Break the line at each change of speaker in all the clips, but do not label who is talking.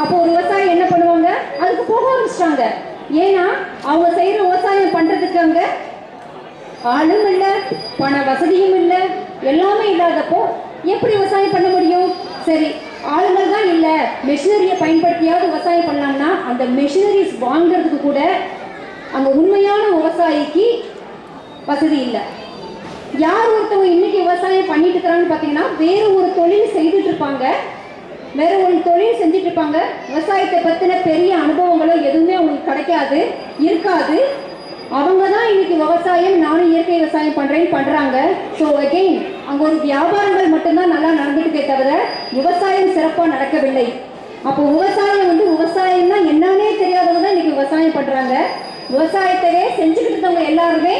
அப்போ ஒரு விவசாயி என்ன பண்ணுவாங்க? அதுக்கு போக ஆரம்பிச்சிட்டாங்க. ஏன்னா அவங்க செய்யற விவசாயம் பண்றதுக்கு அங்க ஆளும் இல்ல பண வசதியும் இல்ல எல்லாமே இல்லாதப்போ எப்படி விவசாயம் பண்ண முடியும்? சரி ஆளுங்கள் தான் இல்ல. மெஷினரியை பயன்படுத்தியாவது விவசாயம் பண்ணலாம்னா அந்த மெஷினரிஸ் வாங்குறதுக்கு கூட அங்கே உண்மையான விவசாயிக்கு வசதி இல்லை. யார் ஒருத்தவங்க இன்னைக்கு விவசாயம் பண்ணிட்டு இருக்கிறான்னு பார்த்தீங்கன்னா வேறு ஒரு தொழில் செய்துட்டு இருப்பாங்க. வேற ஒரு தொழில் செஞ்சுட்டு இருப்பாங்க விவசாயத்தை பத்தின பெரிய அனுபவங்களோ எதுவுமே அவங்களுக்கு கிடைக்காது இருக்காது. அவங்க தான் இன்னைக்கு விவசாயம் நானும் இயற்கை விவசாயம் பண்றேன்னு பண்றாங்க. ஸோ அகெயின் அங்க ஒரு வியாபாரங்கள் மட்டும்தான் நல்லா நடந்துட்டே தவிர விவசாயம் சிறப்பாக நடக்கவில்லை. அப்போ விவசாயம் வந்து விவசாயம்னா என்னன்னே தெரியாதவங்க தான் இன்னைக்கு விவசாயம் பண்றாங்க. விவசாயத்தையே செஞ்சுக்கிட்டு இருந்தவங்க எல்லாருமே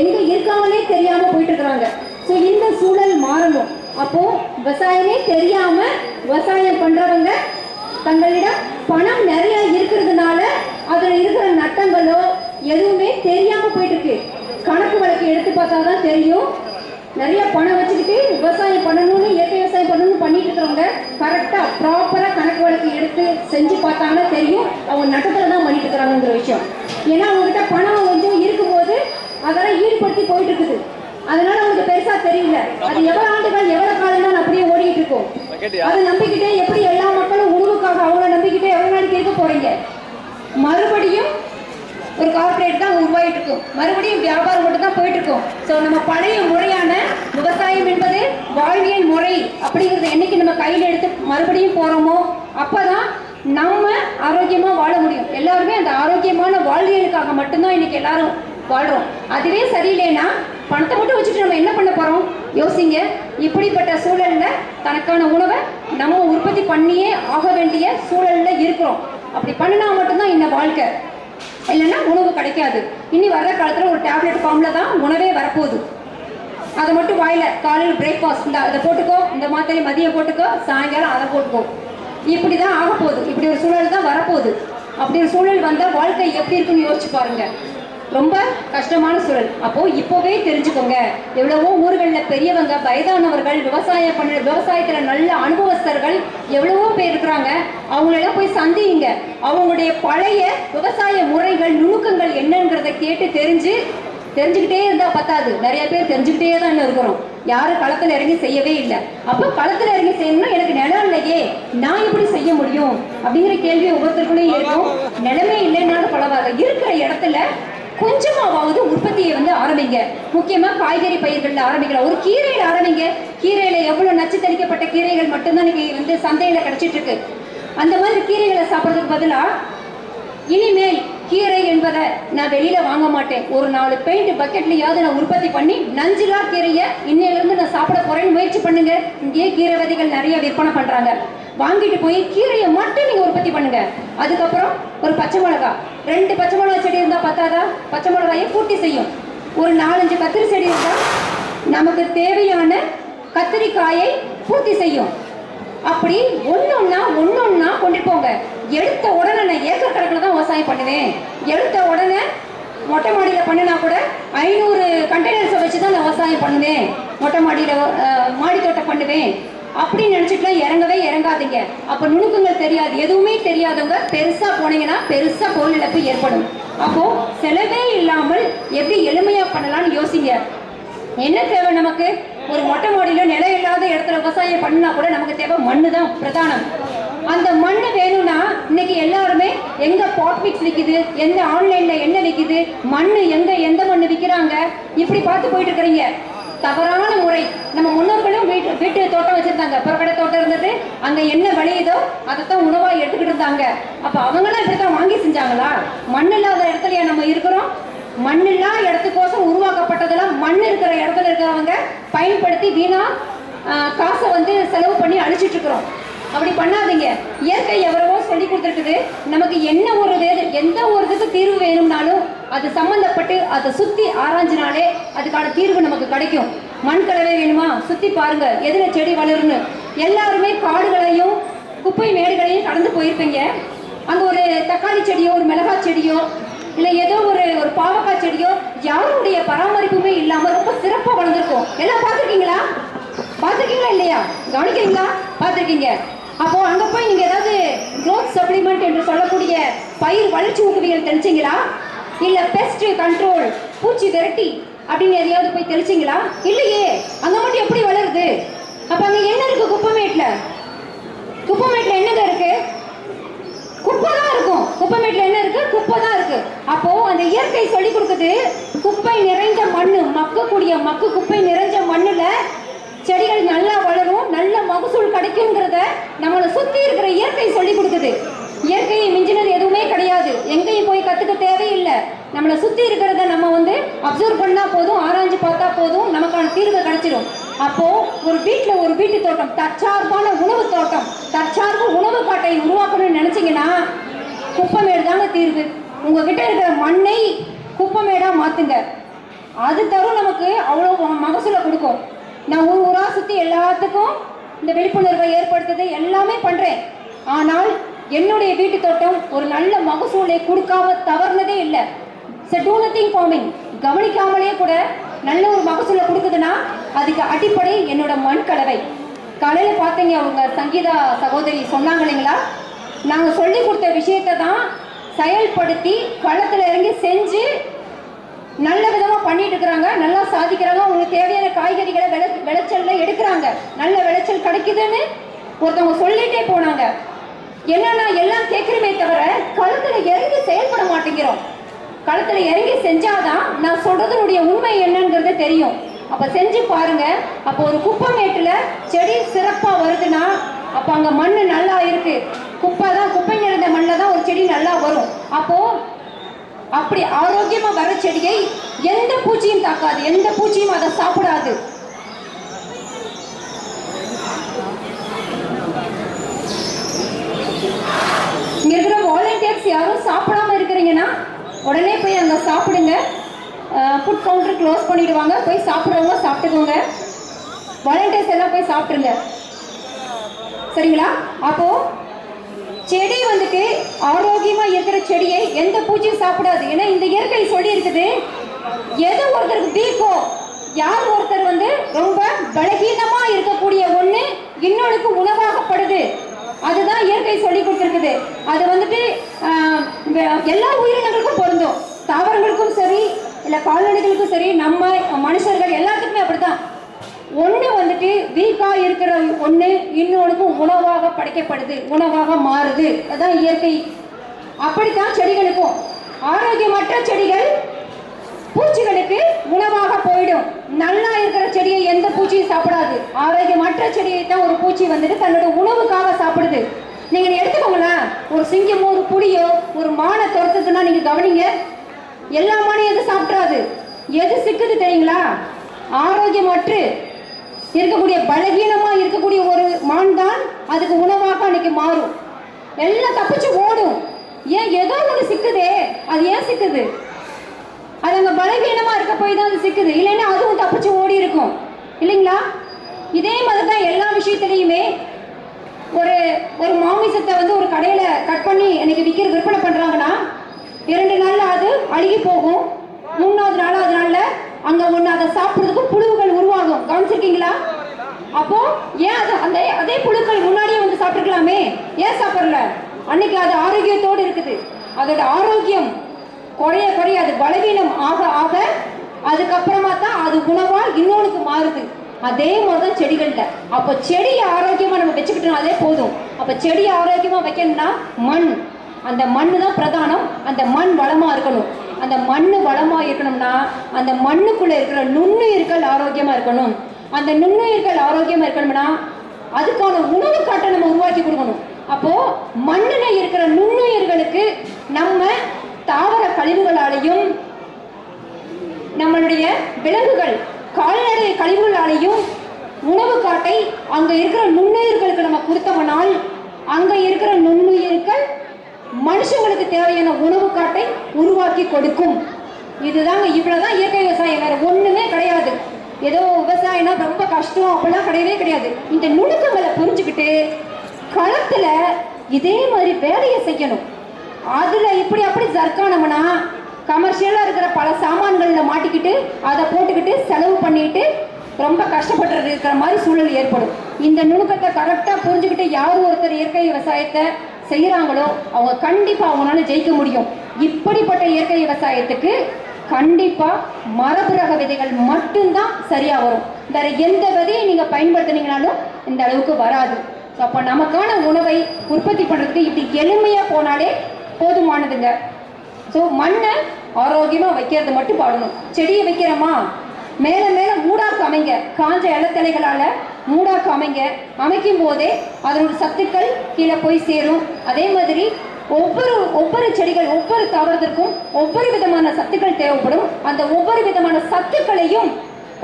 எங்க இருக்காமலே தெரியாம போயிட்டு இருக்கிறாங்க. ஸோ இந்த சூழல் மாறணும். அப்போ விவசாயமே தெரியாம விவசாயம் பண்றவங்க தங்களிடம் பணம் நிறைய இருக்கிறதுனால அதுல இருக்கிற நட்டங்களோ எதுவுமே தெரியாம போயிட்டு இருக்கு கணக்கு வழக்கு எடுத்து பார்த்தாதான் தெரியும். நிறைய பணம் வச்சுக்கிட்டு விவசாயம் பண்ணணும்னு இயற்கை விவசாயம் பண்ணணும்னு பண்ணிட்டு இருக்கிறவங்க கரெக்டா ப்ராப்பரா கணக்கு வழக்கு எடுத்து செஞ்சு பார்த்தாங்கன்னா தெரியும் அவங்க நட்டத்துல தான் பண்ணிட்டு இருக்கிறாங்கிற விஷயம். ஏன்னா அவங்ககிட்ட பணம் கொஞ்சம் இருக்கும்போது அதெல்லாம் ஈடுபடுத்தி போயிட்டு இருக்குது. அதனால அவங்களுக்கு பெருசா தெரியல. அது எவ்வளவு ஆண்டுகள் எவ்வளவு தான் அப்படியே ஓடிட்டு இருக்கும். அதை நம்பிக்கிட்டே எப்படி எல்லா மக்களும் உணவுக்காக அவங்கள நம்பிக்கிட்டே எவ்வளவு நாளைக்கு இருக்க போறீங்க? மறுபடியும் ஒரு கார்ப்பரேட் தான் உருவாகிட்டு இருக்கும். மறுபடியும் வியாபாரம் மட்டும் தான் போயிட்டு இருக்கும். ஸோ நம்ம பழைய முறையான விவசாயம் என்பது வாழ்வியல் முறை அப்படிங்கிறது என்னைக்கு நம்ம கையில் எடுத்து மறுபடியும் போறோமோ அப்பதான் நம்ம ஆரோக்கியமா வாழ முடியும். எல்லாருமே அந்த ஆரோக்கியமான வாழ்வியலுக்காக மட்டும்தான் இன்னைக்கு எல்லாரும் வாழ்கிறோம் அதுவே சரியில்லைன்னா பணத்தை மட்டும் வச்சுட்டு நம்ம என்ன பண்ண போகிறோம் யோசிங்க. இப்படிப்பட்ட சூழலில் தனக்கான உணவை நம்ம உற்பத்தி பண்ணியே ஆக வேண்டிய சூழலில் இருக்கிறோம். அப்படி பண்ணினா மட்டும்தான் இந்த வாழ்க்கை. இல்லைன்னா உணவு கிடைக்காது. இனி வர்ற காலத்தில் ஒரு டேப்லெட் ஃபார்மில் தான் உணவே வரப்போகுது. அதை மட்டும் வாயில காலையில் பிரேக்ஃபாஸ்ட் இந்த அதை போட்டுக்கோ இந்த மாத்திரை மதியம் போட்டுக்கோ சாயங்காலம் அதை போட்டுக்கோ. இப்படி தான் ஆக போகுது இப்படி ஒரு சூழல் தான் வரப்போகுது. அப்படி ஒரு சூழல் வந்தால் வாழ்க்கை எப்படி இருக்குன்னு யோசிச்சு பாருங்கள் ரொம்ப கஷ்டமான சூழல். அப்போ இப்போவே தெரிஞ்சுக்கோங்க. எவ்வளவோ ஊர்களில் பெரியவங்க வயதானவர்கள் விவசாயம் பண்ண விவசாயத்துல நல்ல அனுபவஸ்தர்கள் எவ்வளவோ பேர் இருக்கிறாங்க. அவங்களெல்லாம் போய் சந்திங்க அவங்களுடைய பழைய விவசாய முறைகள் நுணுக்கங்கள் என்னங்கிறத கேட்டு தெரிஞ்சு தெரிஞ்சுக்கிட்டே இருந்தா பத்தாது. நிறைய பேர் தெரிஞ்சுக்கிட்டே தான் இருக்கிறோம். யாரும் களத்துல இறங்கி செய்யவே இல்லை. அப்போ களத்துல இறங்கி செய்யணும்னா எனக்கு நிலம் இல்லையே. நான் எப்படி செய்ய முடியும்? அப்படிங்கிற கேள்வி ஒவ்வொருத்தருக்குள்ளேயும் இருக்கும் நிலமே இல்லைன்னாலும் பரவாயில்ல. இருக்கிற இடத்துல கொஞ்சமாவது உற்பத்தியை வந்து ஆரம்பிங்க. முக்கியமா காய்கறி பயிர்கள்ல ஆரம்பிக்கலாம். ஒரு கீரையில ஆரம்பிங்க. கீரையில எவ்வளவு நச்சு தெளிக்கப்பட்ட கீரைகள் மட்டும்தான் இன்னைக்கு வந்து சந்தையில கிடைச்சிட்டு இருக்கு அந்த மாதிரி கீரைகளை சாப்பிட்றதுக்கு பதிலா இனிமேல் கீரை என்பதை நான் வெளியில வாங்க மாட்டேன். ஒரு நாலு பெயிண்ட் பக்கெட்லயாவது நான் உற்பத்தி பண்ணி நஞ்சிலா கீரையை இன்னையில இருந்து நான் சாப்பிட போறேன்னு முயற்சி பண்ணுங்க. இங்கேயே கீரை விதைகள் நிறைய விற்பனை பண்றாங்க. வாங்கிட்டு போய் கீரையை மட்டும் நீங்க உற்பத்தி பண்ணுங்க. அதுக்கப்புறம் ஒரு பச்சை மிளகா. ரெண்டு பச்சை மிளகா செடி இருந்தா பத்தாதா? பச்சை மிளகாயை பூர்த்தி செய்யும். ஒரு நாலஞ்சு கத்திரி செடி இருந்தா நமக்கு தேவையான கத்திரிக்காயை பூர்த்தி செய்யும். அப்படி ஒன்னொன்னா ஒன்னொன்னா கொண்டு போங்க. எடுத்த உடனே நான் ஏக்கர் கணக்கில் தான் விவசாயம் பண்ணுவேன். எடுத்த உடனே மொட்டை மாடியில் பண்ணினா கூட ஐநூறு கண்டெய்னர்ஸை வச்சு தான் நான் விவசாயம் பண்ணுவேன். மொட்டை மாடியில் மாடி தோட்டம் பண்ணுவேன். அப்படின்னு நினச்சிட்டுலாம் இறங்கவே இறங்காதீங்க. அப்போ நுணுக்கங்கள் தெரியாது. எதுவுமே தெரியாதவங்க பெருசாக போனீங்கன்னா பெருசாக பொருள் இழப்பு ஏற்படும். அப்போ செலவே இல்லாமல் எப்படி எளிமையாக பண்ணலாம்னு யோசிங்க. என்ன தேவை நமக்கு? ஒரு மொட்டை மாடியில் நிலம் இல்லாத இடத்துல விவசாயம் பண்ணா கூட நமக்கு தேவை மண்ணு தான் பிரதானம். அந்த மண்ணு வேணும்னா இன்னைக்கு எல்லாருமே எங்க பாட்மிக்ஸ் விற்குது எந்த ஆன்லைன்ல என்ன விற்குது மண்ணு எங்க எந்த மண்ணு விற்கிறாங்க இப்படி பார்த்து போயிட்டு இருக்கிறீங்க. தவறான முறை. நம்ம முன்னோர்களும் வீட்டு வீட்டு தோட்டம் வச்சிருந்தாங்க. புறக்கடை தோட்டம் இருந்தது. அங்க என்ன விளையுதோ அதைத்தான் உணவா எடுத்துக்கிட்டு இருந்தாங்க. அப்ப அவங்களும் இப்படித்தான் வாங்கி செஞ்சாங்களா? மண் இல்லாத இடத்துலயா நம்ம இருக்கிறோம்? மண்ணில்லா இடத்துக்கோசம் உருவாக்கப்பட்டதெல்லாம் மண் இருக்கிற இடத்துல இருக்கிறவங்க பயன்படுத்தி வீணா காசை வந்து செலவு பண்ணி அழிச்சிட்டு இருக்கிறோம். அப்படி பண்ணாதீங்க. இயற்கை எவ்வளவோ சொல்லி கொடுத்துருக்குது. நமக்கு என்ன ஒரு வேறு எந்த ஒரு இதுக்கு தீர்வு வேணும்னாலும் அது சம்மந்தப்பட்டு அதை சுற்றி ஆராய்ஞ்சினாலே அதுக்கான தீர்வு நமக்கு கிடைக்கும். மண் கலவை வேணுமா? சுத்தி பாருங்க. எதுல செடி வளரும்னு எல்லாருமே காடுகளையும் குப்பை மேடுகளையும் கடந்து போயிருப்பீங்க. அங்க ஒரு தக்காளி செடியோ ஒரு மிளகாய் செடியோ இல்ல ஏதோ ஒரு ஒரு பாவக்காய் செடியோ யாருடைய பராமரிப்புமே இல்லாம ரொம்ப சிறப்பா வளர்ந்துருக்கும். எல்லாம் பார்த்துருக்கீங்களா? பார்த்துருக்கீங்களா இல்லையா? கவனிக்கிறீங்களா? பார்த்துருக்கீங்க. அப்போ அங்க போய் நீங்க ஏதாவது க்ரோத் பயிர் வளர்ச்சி ஊக்குவியல் தெளிச்சிங்களா? இல்ல பெஸ்ட் கண்ட்ரோல் பூச்சி விரட்டி அப்படின்னு எதையாவது போய் தெளிச்சிங்களா? இல்லையே. அங்கே மட்டும் எப்படி வளருது? அப்போ அங்கே என்ன இருக்கு குப்பமேட்டில் குப்பமேட்டில் என்னங்க இருக்கு? குப்பை தான் இருக்கும். குப்பமேட்டில் என்ன இருக்கு? குப்பை தான் இருக்கு. அப்போ அந்த இயற்கை சொல்லி கொடுக்குது குப்பை நிறைந்த மண்ணு மக்கக்கூடிய மக்கு குப்பை நிறைஞ்ச மண்ணில் செடிகள் நல்லா வளரும் நல்ல மகசூல் கிடைக்குங்கிறத நம்மளை சுற்றி இருக்கிற இயற்கை சொல்லி கொடுக்குது. இயற்கையை மிஞ்சினது எதுவுமே கிடையாது. எங்கேயும் போய் கத்துக்க தேவையில்லை. நம்மளை சுத்தி இருக்கிறத நம்ம வந்து அப்சர்வ் பண்ணா போதும் ஆராய்ஞ்சு பார்த்தா போதும் நமக்கான தீர்வு கிடைச்சிடும் அப்போ ஒரு வீட்டில் ஒரு வீட்டு தோட்டம் தற்சார்பான உணவு தோட்டம் தற்சார்பு உணவு காட்டை உருவாக்கணும்னு நினைச்சீங்கன்னா குப்பமேடு தாங்க தீர்வு. உங்ககிட்ட இருக்கிற மண்ணை குப்பமேடா மாத்துங்க. அது தரும் நமக்கு அவ்வளோ மகசூலை கொடுக்கும். நான் ஊர் ஊரா சுத்தி எல்லாத்துக்கும் இந்த விழிப்புணர்வை ஏற்படுத்துறது எல்லாமே பண்றேன். ஆனால் என்னுடைய வீட்டு தோட்டம் ஒரு நல்ல மகசூலை கொடுக்காம தவறுனதே இல்லை. டூ நத்திங் ஃபார்மிங் கவனிக்காமலே கூட நல்ல ஒரு மகசூலை கொடுக்குதுன்னா அதுக்கு அடிப்படை என்னோட மண் கலவை. காலையில் பார்த்தீங்க அவங்க சங்கீதா சகோதரி சொன்னாங்க இல்லைங்களா? நாங்கள் சொல்லி கொடுத்த விஷயத்தை தான் செயல்படுத்தி களத்தில் இறங்கி செஞ்சு நல்ல விதமாக பண்ணிட்டு இருக்கிறாங்க. நல்லா சாதிக்கிறாங்க அவங்களுக்கு தேவையான காய்கறிகளை விளை விளைச்சல்ல எடுக்கிறாங்க. நல்ல விளைச்சல் கிடைக்குதுன்னு ஒருத்தவங்க சொல்லிட்டே போனாங்க. என்னன்னா எல்லாம் கேட்கிறமே தவிர களத்துல இறங்கி செயல்பட மாட்டேங்கிறோம். களத்துல இறங்கி செஞ்சாதான் நான் சொல்றதனுடைய உண்மை என்னங்கிறது தெரியும். அப்ப செஞ்சு பாருங்க. அப்போ ஒரு குப்பை மேட்டுல செடி சிறப்பா வருதுன்னா அப்ப அங்க மண்ணு நல்லா இருக்கு. குப்பை தான் குப்பை நிறைந்த மண்ணில் தான் ஒரு செடி நல்லா வரும். அப்போ அப்படி ஆரோக்கியமா வர செடியை எந்த பூச்சியும் தாக்காது. எந்த பூச்சியும் அதை சாப்பிடாது இங்க இருக்கிற வாலண்டியர்ஸ் யாரும் சாப்பிடாம இருக்கிறீங்கன்னா உடனே போய் அங்க சாப்பிடுங்க. ஃபுட் கவுண்டர் க்ளோஸ் பண்ணிடுவாங்க. போய் சாப்பிட்றவங்க சாப்பிட்டுக்கோங்க. வாலண்டியர்ஸ் எல்லாம் போய் சாப்பிடுங்க சரிங்களா? அப்போ செடி வந்துட்டு ஆரோக்கியமா இருக்கிற செடியை எந்த பூச்சியும் சாப்பிடாது. ஏன்னா இந்த இயற்கை சொல்லி இருக்குது எது ஒருத்தருக்கு வீக்கோ யார் ஒருத்தர் வந்து ரொம்ப பலகீனமா இருக்கக்கூடிய ஒண்ணு இன்னொருக்கு உணவாகப்படுது. அதுதான் இயற்கை சொல்லி கொடுத்துருக்குது. அது வந்துட்டு எல்லா உயிரினங்களுக்கும் பொருந்தும். தாவரங்களுக்கும் சரி இல்ல கால்நடைகளுக்கும் சரி நம்ம மனுஷர்கள் எல்லாத்துக்குமே அப்படித்தான். ஒண்ணு வந்துட்டு வீக்கா இருக்கிற ஒண்ணு இன்னொன்றுக்கும் உணவாக படைக்கப்படுது உணவாக மாறுது. அதுதான் இயற்கை. அப்படித்தான் செடிகளுக்கும். ஆரோக்கியமற்ற செடிகள் பூச்சிகளுக்கு உணவாக போயிடும். நல்லா இருக்கிற செடியை எந்த பூச்சியும் சாப்பிடாது. ஆரோக்கியமற்ற செடியை தான் ஒரு பூச்சி வந்துட்டு தன்னோட உணவுக்காக சாப்பிடுது. நீங்க எடுத்துக்கோங்களேன் ஒரு சிங்கமோ ஒரு புலியோ ஒரு மானை துரத்துக்குன்னா நீங்க கவனிங்க. எல்லா மானையும் எது சாப்பிட்றாது? எது சிக்குது தெரியுங்களா? ஆரோக்கியமற்று இருக்கக்கூடிய பலகீனமா இருக்கக்கூடிய ஒரு மான் தான் அதுக்கு உணவாக அன்னைக்கு மாறும். எல்லாம் தப்பிச்சு ஓடும். ஏன் ஏதோ ஒன்று சிக்குதே? அது ஏன் சிக்குது? அது அங்கே பலவீனமாக இருக்க போய் தான் அது சிக்குது. இல்லைன்னா அதுவும் தப்பிச்சு ஓடி இருக்கும் இல்லைங்களா? இதே மாதிரி தான் எல்லா விஷயத்துலையுமே ஒரு ஒரு மாமிசத்தை வந்து ஒரு கடையில் கட் பண்ணி எனக்கு விற்கிற விற்பனை பண்ணுறாங்கன்னா இரண்டு நாளில் அது அழுகி போகும். மூணாவது நாலாவது நாளில் அங்கே ஒன்று அதை சாப்பிட்றதுக்கும் புழுவுகள் உருவாகும். கவனிச்சிருக்கீங்களா? அப்போ ஏன் அது அந்த அதே புழுக்கள் முன்னாடியே வந்து சாப்பிட்டுக்கலாமே? ஏன் சாப்பிடல? அன்னைக்கு அது ஆரோக்கியத்தோடு இருக்குது. அதோட ஆரோக்கியம் குறைய குறைய அது பலவீனம் ஆக ஆக அதுக்கப்புறமா தான் அது உணவால் இன்னொன்றுக்கு மாறுது. அதே மாதிரி தான் செடிகள்ல. அப்போ செடியை ஆரோக்கியமா நம்ம வச்சுக்கிட்டோம்னாலே போதும். அப்போ செடியை ஆரோக்கியமா வைக்கணும்னா மண். அந்த மண்ணு தான் பிரதானம். அந்த மண் வளமா இருக்கணும். அந்த மண்ணு வளமா இருக்கணும்னா அந்த மண்ணுக்குள்ள இருக்கிற நுண்ணுயிர்கள் ஆரோக்கியமா இருக்கணும். அந்த நுண்ணுயிர்கள் ஆரோக்கியமா இருக்கணும்னா அதுக்கான உணவு காட்டை நம்ம உருவாக்கி கொடுக்கணும். அப்போ மண்ணில் இருக்கிற நுண்ணுயிர்களுக்கு நம்ம தாவர கழிவுகளாலையும் நம்மளுடைய விலங்குகள் கால்நடை கழிவுகளாலையும் உணவு காட்டை அங்கே இருக்கிற நுண்ணுயிர்களுக்கு நம்ம கொடுத்தோம்னால் அங்கே இருக்கிற நுண்ணுயிர்கள் மனுஷங்களுக்கு தேவையான உணவு காட்டை உருவாக்கி கொடுக்கும். இதுதாங்க இவ்வளோதான் இயற்கை விவசாயம். வேறு ஒன்றுமே கிடையாது. ஏதோ விவசாயம்னா ரொம்ப கஷ்டம். அப்படிலாம் கிடையவே கிடையாது. இந்த நுணுக்கங்களை புரிஞ்சுக்கிட்டு களத்தில் இதே மாதிரி வேலையை செய்யணும். அதில் இப்படி அப்படி ஜர்க்கானோம்னா கமர்ஷியலாக இருக்கிற பல சாமான்களில் மாட்டிக்கிட்டு அதை போட்டுக்கிட்டு செலவு பண்ணிட்டு ரொம்ப கஷ்டப்பட்டு இருக்கிற மாதிரி சூழல் ஏற்படும். இந்த நுணுக்கத்தை கரெக்டாக புரிஞ்சுக்கிட்டு யார் ஒருத்தர் இயற்கை விவசாயத்தை செய்கிறாங்களோ அவங்க கண்டிப்பாக அவங்களால ஜெயிக்க முடியும். இப்படிப்பட்ட இயற்கை விவசாயத்துக்கு கண்டிப்பாக மரபுரக விதைகள் மட்டும்தான் சரியாக வரும். வேற எந்த விதையை நீங்கள் பயன்படுத்துனீங்கனாலும் இந்த அளவுக்கு வராது. ஸோ அப்போ நமக்கான உணவை உற்பத்தி பண்ணுறதுக்கு இப்படி எளிமையாக போனாலே போதுமானதுங்க. ஸோ மண்ணை ஆரோக்கியமாக வைக்கிறது மட்டும் பாடணும். செடியை வைக்கிறோமா? மேலே மேலே மூடாக்கு அமைங்க. காஞ்ச இலத்தலைகளால் மூடாக்கு அமைங்க. அமைக்கும் போதே அதனோட சத்துக்கள் கீழே போய் சேரும். அதே மாதிரி ஒவ்வொரு ஒவ்வொரு செடிகள் ஒவ்வொரு தாவரத்திற்கும் ஒவ்வொரு விதமான சத்துக்கள் தேவைப்படும். அந்த ஒவ்வொரு விதமான சத்துக்களையும்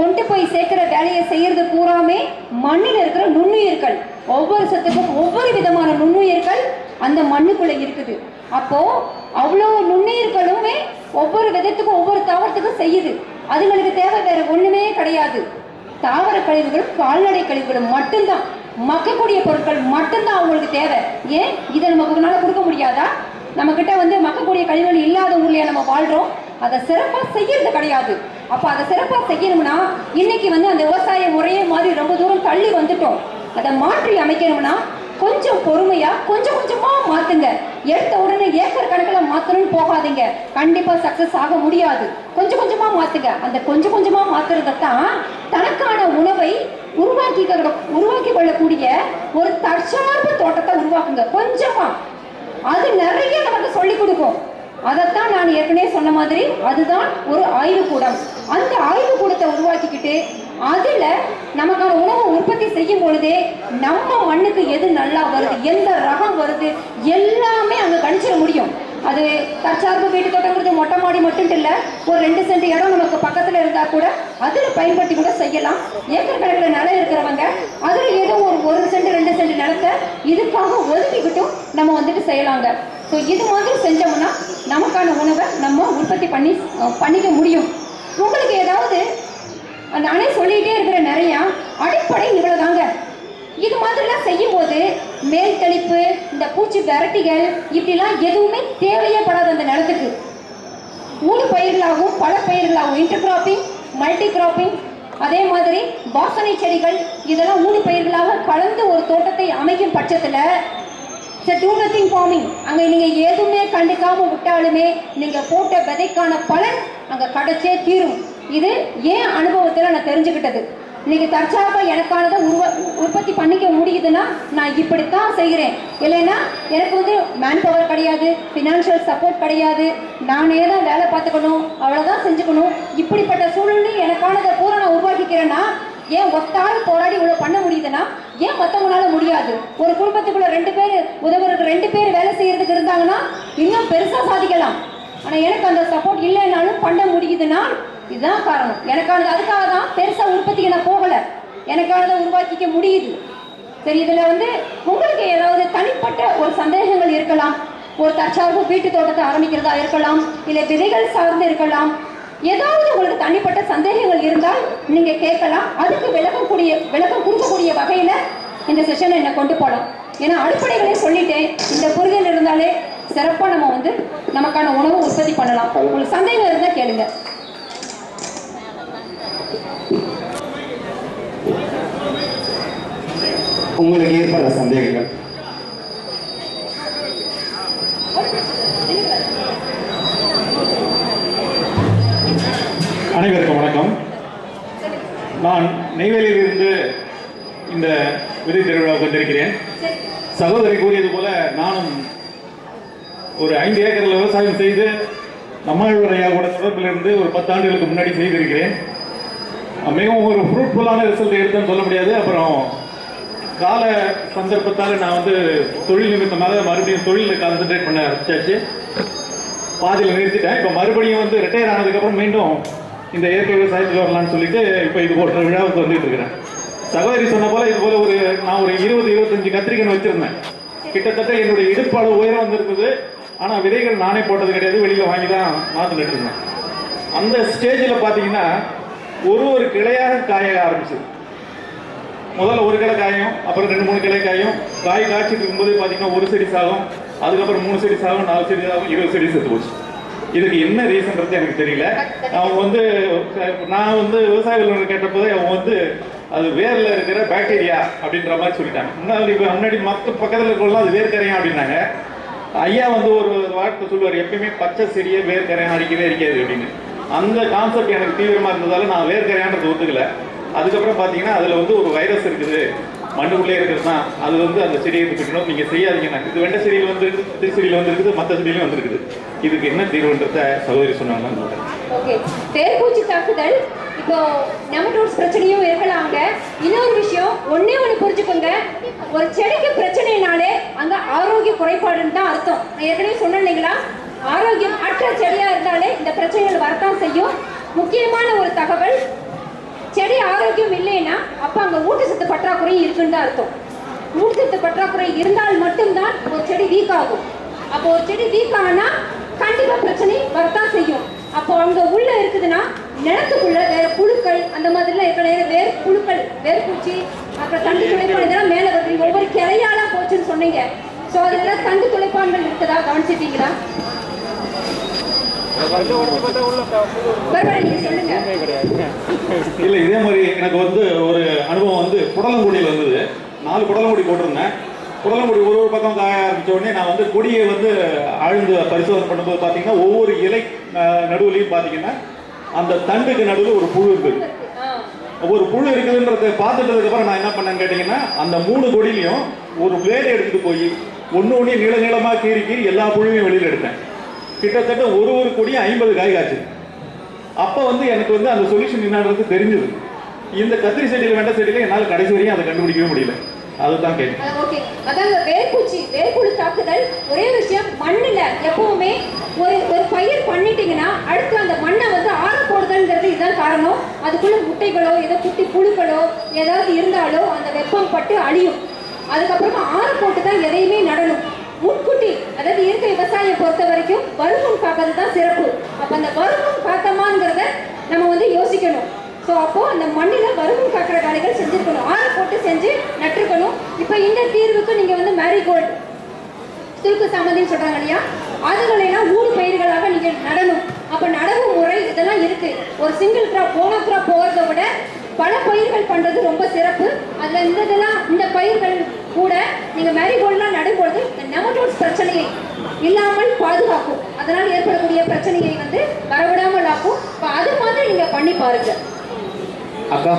கொண்டு போய் சேர்க்கிற வேலையை செய்யறது பூராமே மண்ணில் இருக்கிற நுண்ணுயிர்கள். ஒவ்வொரு சத்துக்கும் ஒவ்வொரு விதமான நுண்ணுயிர்கள் அந்த மண்ணுக்குள்ளே இருக்குது. அப்போ அவ்வளோ நுண்ணுயிர்களுமே ஒவ்வொரு விதத்துக்கும் ஒவ்வொரு தாவரத்துக்கும் செய்யுது. அதுங்களுக்கு தேவை வேற ஒண்ணுமே கிடையாது. தாவர கழிவுகளும் கால்நடை கழிவுகளும் மட்டும்தான். மக்கக்கூடிய பொருட்கள் மட்டும்தான் அவங்களுக்கு தேவை. ஏன்? இதை நமக்குனால கொடுக்க முடியாதா? நம்ம கிட்ட வந்து மக்கக்கூடிய கழிவுகள் இல்லாத ஊர்லயே நம்ம வாழ்றோம்? அதை சிறப்பாக செய்யறது கிடையாது. அப்போ அதை சிறப்பாக செய்யணும்னா இன்னைக்கு வந்து அந்த விவசாய முறையே மாதிரி ரொம்ப தூரம் தள்ளி வந்துட்டோம். அதை மாற்றி அமைக்கணும்னா கொஞ்சம் பொறுமையா கொஞ்சம் கொஞ்சமா மாத்துங்க. எடுத்த உடனே ஏக்கர் கணக்கில் மாத்தணும்னு போகாதீங்க. கண்டிப்பா சக்சஸ் ஆக முடியாது. கொஞ்சம் கொஞ்சமா மாத்துங்க. அந்த கொஞ்சம் கொஞ்சமா மாத்துறதத்தான் தனக்கான உணவை உருவாக்கி உருவாக்கி கொள்ளக்கூடிய ஒரு தற்சார்பு தோட்டத்தை உருவாக்குங்க. கொஞ்சமா. அது நிறைய நமக்கு சொல்லி கொடுக்கும். அதைத்தான் நான் ஏற்கனவே சொன்ன மாதிரி அதுதான் ஒரு ஆய்வுக்கூடம். அந்த ஆய்வுக்கூடத்தை உருவாக்கிக்கிட்டு அதில் நமக்கான உணவை உற்பத்தி செய்யும் பொழுதே நம்ம மண்ணுக்கு எது நல்லா வருது எந்த ரகம் வருது எல்லாமே அங்கே கணிச்சிட முடியும். அது தற்சார்பு வீட்டு தோட்டங்கிறது மொட்டை மாடி மட்டும் இல்லை ஒரு ரெண்டு சென்ட் இடம் நமக்கு பக்கத்தில் இருந்தால் கூட அதில் பயன்படுத்தி கூட செய்யலாம். ஏக்கர் கணக்கில் நிலம் இருக்கிறவங்க அதில் ஏதோ ஒரு ஒரு சென்ட் ரெண்டு சென்ட் நிலத்தை இதுக்காக ஒதுக்கிக்கிட்டும் நம்ம வந்துட்டு செய்யலாங்க. ஸோ இது மாதிரி செஞ்சோம்னா நமக்கான உணவை நம்ம உற்பத்தி பண்ணி பண்ணிக்க முடியும். உங்களுக்கு ஏதாவது நானே சொல்லிகிட்டே இருக்கிற நிறையா அடிப்படை இவ்வளோ தாங்க இது மாதிரிலாம் செய்யும்போது மேல் தெளிப்பு இந்த பூச்சி விரட்டிகள் இப்படிலாம் எதுவுமே தேவையே படாது அந்த நிலத்துக்கு. மூணு பயிர்களாகவும் பல பயிர்களாகவும் இன்டர் கிராப்பிங் மல்டி கிராப்பிங் அதே மாதிரி வாசனை செடிகள் இதெல்லாம் ஊடு பயிர்களாக கலந்து ஒரு தோட்டத்தை அமைக்கும் பட்சத்தில் டூ நத்திங் ஃபார்மிங் அங்கே நீங்கள் எதுவுமே கண்டுக்காமல் விட்டாலுமே நீங்கள் போட்ட விதைக்கான பலன் அங்கே கிடைச்சே தீரும். இது ஏன் அனுபவத்தில் நான் தெரிஞ்சுக்கிட்டது? இன்னைக்கு தற்சார்பாக எனக்கானதை உருவ உற்பத்தி பண்ணிக்க முடியுதுன்னா நான் இப்படித்தான் செய்கிறேன். இல்லைன்னா எனக்கு வந்து மேன் பவர் கிடையாது ஃபினான்ஷியல் சப்போர்ட் கிடையாது நானே தான் வேலை பார்த்துக்கணும் அவ்வளோதான் செஞ்சுக்கணும். இப்படிப்பட்ட சூழ்நிலை எனக்கானதை பூரா நான் உருவாக்கிக்கிறேன்னா ஏன் ஒத்தாள் போராடி இவ்வளோ பண்ண முடியுதுன்னா ஏன் மற்றவங்களால முடியாது? ஒரு குடும்பத்துக்குள்ள ரெண்டு பேர் உதவுறதுக்கு ரெண்டு பேர் வேலை செய்யறதுக்கு இருந்தாங்கன்னா இன்னும் பெருசாக சாதிக்கலாம். ஆனால் எனக்கு அந்த சப்போர்ட் இல்லைனாலும் பண்ண முடியுதுன்னா இதுதான் காரணம். எனக்கானது அதுக்காக தான் பெருசாக உற்பத்திக்கு நான் போகலை. எனக்கானதை உருவாக்கிக்க முடியுது. சரி இதில் வந்து உங்களுக்கு ஏதாவது தனிப்பட்ட ஒரு சந்தேகங்கள் இருக்கலாம். ஒரு தற்சார்பு வீட்டு தோட்டத்தை ஆரம்பிக்கிறதா இருக்கலாம் இல்லை விதைகள் சார்ந்து இருக்கலாம். ஏதாவது உங்களுக்கு தனிப்பட்ட சந்தேகங்கள் இருந்தால் நீங்க கேட்கலாம். அதுக்கு விளக்கக்கூடிய விளக்கம் கொடுக்கக்கூடிய வகையில இந்த செஷனை என்ன கொண்டு போகலாம் ஏன்னா அடிப்படைகளே சொல்லிட்டேன். இந்த புரிதல் இருந்தாலே சிறப்பா நம்ம வந்து நமக்கான உணவு உற்பத்தி பண்ணலாம். உங்களுக்கு சந்தேகம் இருந்தா கேளுங்க.
உங்களுக்கு ஏற்படுற சந்தேகங்கள்?
அனைவருக்கும் வணக்கம். நான் நெய்வேலியிலிருந்து இந்த விதை திருவிழாவுக்கு வந்திருக்கிறேன் சகோதரி கூறியது போல நானும் ஒரு ஐந்து ஏக்கரில் விவசாயம் செய்து நம்மளுடைய தொடர்பில் ஒரு பத்தாண்டுகளுக்கு முன்னாடி செய்திருக்கிறேன். மிகவும் ஒரு ஃப்ரூட்ஃபுல்லான ரிசல்ட் எடுத்துன்னு சொல்ல முடியாது. அப்புறம் கால சந்தர்ப்பத்தால் நான் வந்து தொழில் நிமித்தமாக மறுபடியும் தொழிலில் கான்சென்ட்ரேட் பண்ண ஆரம்பிச்சாச்சு. பாதியில் நிறுத்திட்டேன். இப்போ மறுபடியும் வந்து ரிட்டையர் ஆனதுக்கப்புறம் மீண்டும் இந்த இயற்கை விவசாயத்துக்கு வரலான்னு சொல்லிட்டு இப்போ இது போன்ற விழாவுக்கு வந்துட்டு இருக்கிறேன். சகோதரி சொன்ன போல இது போல ஒரு நான் ஒரு இருபது இருபத்தஞ்சு கத்திரிக்கன் வச்சிருந்தேன். கிட்டத்தட்ட என்னுடைய இடுப்பாடு உயரம் வந்திருக்குது. ஆனால் விதைகள் நானே போட்டது கிடையாது. வெளியில் வாங்கி தான் மாற்றிட்டு இருந்தேன் அந்த ஸ்டேஜில் பார்த்தீங்கன்னா ஒரு ஒரு கிளையாக காய ஆரம்பிச்சது. முதல்ல ஒரு கிளை காயும் அப்புறம் ரெண்டு மூணு கிளை காயும். காய் காய்ச்சிட்டு இருக்கும்போது பார்த்தீங்கன்னா ஒரு செடி சாகும். அதுக்கப்புறம் மூணு செடி சாகும் நாலு செடி சாகும் இருபது செடி செத்து போச்சு. இதுக்கு என்ன ரீசன்றது எனக்கு தெரியல. அவங்க வந்து நான் வந்து விவசாயிகள் கேட்டபோது அவங்க வந்து அது வேர்ல இருக்கிற பாக்டீரியா அப்படின்ற மாதிரி சொல்லிட்டாங்க. முன்னாடி முன்னாடி மற்ற பக்கத்தில் இருக்கலாம் அது வேர்க்கரையா அப்படின்னாங்க. ஐயா வந்து ஒரு வார்த்தை சொல்லுவார் எப்பயுமே பச்சை செடியை வேர்க்கரையான் அடிக்கவே இருக்காது அப்படின்னு. அந்த கான்செப்ட் எனக்கு தீவிரமாக இருந்ததால நான் வேர்க்கரையான்றது ஒத்துக்கல. அதுக்கப்புறம் பார்த்தீங்கன்னா அதில் வந்து ஒரு வைரஸ் இருக்குது. மண்ணுக்குள்ளே இருக்கிறது தான் அது வந்து அந்த செடியை எடுத்துக்கணும் நீங்கள் செய்யாதீங்கன்னா இது வெண்டை செடியில் வந்து திருச்செடியில் வந்துருக்குது மற்ற செடியிலும் வந்துருக்குது. இதுக்கு என்ன தீர்வுன்றத சகோதரி சொன்னாங்கன்னு
ஓகே. தேர்ப்பூச்சி தாக்குதல். இப்போ நெமட்டோட்ஸ் பிரச்சனையும் இருக்கலாங்க இன்னொரு விஷயம் ஒன்னே ஒன்று புரிஞ்சுக்கோங்க. ஒரு செடிக்கு பிரச்சனைனாலே அங்கே ஆரோக்கிய குறைபாடுன்னு தான் அர்த்தம். நான் ஏற்கனவே சொன்னேன் இல்லைங்களா? ஆரோக்கியம் அற்ற செடியாக இருந்தாலே இந்த பிரச்சனைகள் வரத்தான் செய்யும். முக்கியமான ஒரு தகவல் செடி ஆரோக்கியம் இல்லைன்னா அப்போ அங்கே ஊட்டச்சத்து பற்றாக்குறை இருக்குன்னு தான் அர்த்தம். ஊட்டச்சத்து பற்றாக்குறை இருந்தால் மட்டும்தான் ஒரு செடி வீக் ஆகும். அப்போ ஒரு செடி வீக் ஆனால் கண்டிப்பாக பிரச்சனை வரத்தான் செய்யும். அப்போ அங்கே உள்ள இருக்குதுன்னா நிலத்துக்குள்ள வேற புழுக்கள் அந்த மாதிரிலாம் இருக்கிற வேர் புழுக்கள் வேர்பூச்சி அப்புறம் தண்டு துளைப்பான் இதெல்லாம் மேலே வருது. ஒவ்வொரு கிளையால போச்சுன்னு சொன்னீங்க. ஸோ அதெல்லாம் தண்டு துளைப்பான்கள் இருக்குதா? கவனிச்சிட்டீங்களா
இல்லை இதே மாதிரி எனக்கு வந்து ஒரு அனுபவம் வந்து குடலங்குடியில் வந்தது நாலு குடலங்குடி போட்டிருந்தேன். குடலங்குடி ஒரு ஒரு பக்கம் காய ஆரம்பித்த உடனே நான் வந்து கொடியை வந்து ஆழ்ந்து பரிசோதனை பண்ணும்போது பார்த்தீங்கன்னா ஒவ்வொரு இலை நடுவுலையும் பார்த்தீங்கன்னா அந்த தண்டுக்கு நடுவில் ஒரு புழு இருக்குது ஒரு புழு இருக்குதுன்றத பார்த்துட்டதுக்கப்புறம் நான் என்ன பண்ணேன்னு கேட்டிங்கன்னா அந்த மூணு கொடியிலையும் ஒரு பிளேடு எடுத்துகிட்டு போய் ஒன்று ஒன்று நீள நீளமாக கீறி கீறி எல்லா புழுவையும் வெளியில் எடுத்தேன். கிட்டத்தட்ட ஒரு ஒரு கொடியும் ஐம்பது காய் காய்ச்சி. அப்போ வந்து எனக்கு வந்து அந்த சொல்யூஷன் என்னன்றது தெரிஞ்சது. இந்த கத்திரி செடியில் வெண்டை செடியில் என்னால் கடைசி வரையும் அதை கண்டுபிடிக்கவே முடியல. அதுதான் கேட்டேன்
ஓகே அதாவது வேர்பூச்சி வேர்புழு தாக்குதல் ஒரே விஷயம் மண்ணில் எப்பவுமே ஒரு ஒரு பயிர் பண்ணிட்டீங்கன்னா அடுத்து அந்த மண்ணை வந்து ஆற போடுதல்ங்கிறது இதுதான் காரணம். அதுக்குள்ள முட்டைகளோ ஏதோ குட்டி புழுக்களோ ஏதாவது இருந்தாலோ அந்த வெப்பம் பட்டு அழியும். அதுக்கப்புறமா ஆற போட்டு தான் எதையுமே நடணும். முன்கூட்டி அதாவது இயற்கை விவசாயம் பொறுத்த வரைக்கும் வருமுன் பார்க்கறது தான் சிறப்பு. அப்ப அந்த வருமுன் காத்தமாங்கிறத நம்ம வந்து யோசிக்கணும். ஸோ அப்போ அந்த மண்ணில் வருமுன் காக்கிற வேலைகள் செஞ்சிருக்கணும். ஆறு போட்டு செஞ்சு நட்டுருக்கணும். இப்போ இந்த தீர்வுக்கு நீங்க வந்து மேரிகோல்டு சுருக்கு சம்மதின்னு சொல்றாங்க இல்லையா? அதுகளெல்லாம் ஊடு பயிர்களாக நீங்கள் நடணும். அப்போ நடவு முறை இதெல்லாம் இருக்கு. ஒரு சிங்கிள் கிராப் போன கிராப் போகிறத விட பல பயிர்கள் பண்ணுறது ரொம்ப சிறப்பு. அதில் இந்த இதெல்லாம் இந்த பயிர்கள் கூட நீங்க மேரிகோல்ட்லாம் நடும்பொழுது இந்த நெமட்டோட்ஸ் பிரச்சனையை இல்லாமல் பாதுகாக்கும். அதனால் ஏற்படக்கூடிய பிரச்சனையை வந்து வரவிடாமல் ஆக்கும். அப்ப அது மாதிரி நீங்க பண்ணி பாருங்க.
அக்கா.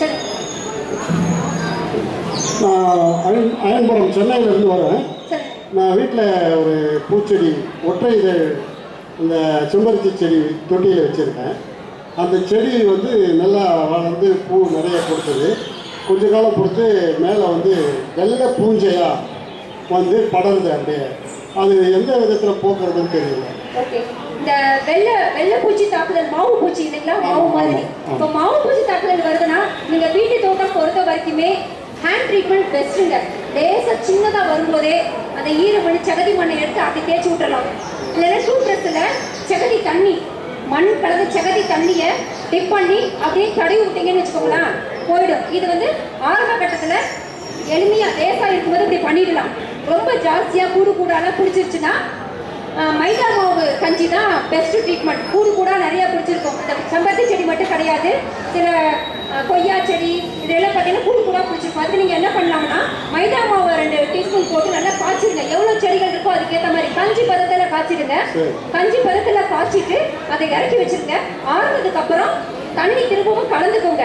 சரி.
நான் அயன் அயன்புரம் சென்னையிலேருந்து வரேன்.
சரி.
நான் வீட்டில் ஒரு பூச்செடி ஒற்றை இதழ் இந்த செம்பருத்தி செடி தொட்டியில் வச்சுருக்கேன். அந்த செடி வந்து நல்லா வளர்ந்து பூ நிறைய கொடுத்தது. கொஞ்ச காலம் பொறுத்து மேலே வந்து வெள்ளை பூஞ்சையாக வந்து படருது அப்படியே. அது எந்த விதத்தில் போக்குறதுன்னு தெரியல.
ஓகே. இந்த வெள்ளை வெள்ளை பூச்சி தாக்குதல் மாவு பூச்சி இல்லைங்களா? மாவு மாதிரி. இப்போ மாவு பூச்சி தாக்குதல் வருதுன்னா நீங்க வீட்டு தோட்டம் பொறுத்த வரைக்குமே ஹேண்ட் ட்ரீட்மெண்ட் பெஸ்ட்டுங்க லேசா சின்னதா வரும்போதே அந்த ஈர மண் சகதி மண்ணை எடுத்து அப்படி தேய்ச்சி விட்டுறலாம். இல்லைன்னா டூ ட்ரெஸ்ஸில் சகதி தண்ணி. மண் கலந்து செகதி தண்ணியை டிப் பண்ணி அப்படியே தடவி விட்டீங்கன்னு வச்சுக்கோங்களேன். போயிடும். இது வந்து ஆரம்ப கட்டத்தில் எளிமையாக லேசாக இருக்கும்போது இப்படி பண்ணிடலாம். ரொம்ப ஜாஸ்தியாக கூடு கூடாலாம் பிடிச்சிருச்சுன்னா மைதா மாவு கஞ்சி தான் பெஸ்ட் ட்ரீட்மெண்ட் கூடு கூட நிறையா பிடிச்சிருக்கும். இந்த செம்பருத்தி செடி மட்டும் கிடையாது. சில கொய்யா செடி இதெல்லாம் கூட பிடிச்சிருக்கும் அதுக்கு நீங்கள் என்ன பண்ணலாம்னா மைதா மாவு ரெண்டு டீஸ்பூன் போட்டு நல்லா காய்ச்சிடுங்க. எவ்வளோ செடிகள் இருக்கோ அதுக்கேற்ற மாதிரி கஞ்சி பதத்தில் காய்ச்சிடுங்க. கஞ்சி பதத்தில் காய்ச்சிட்டு அதை இறக்கி வச்சிருங்க. ஆறுனதுக்கு அப்புறம் தண்ணி திரும்பவும் கலந்துக்கோங்க.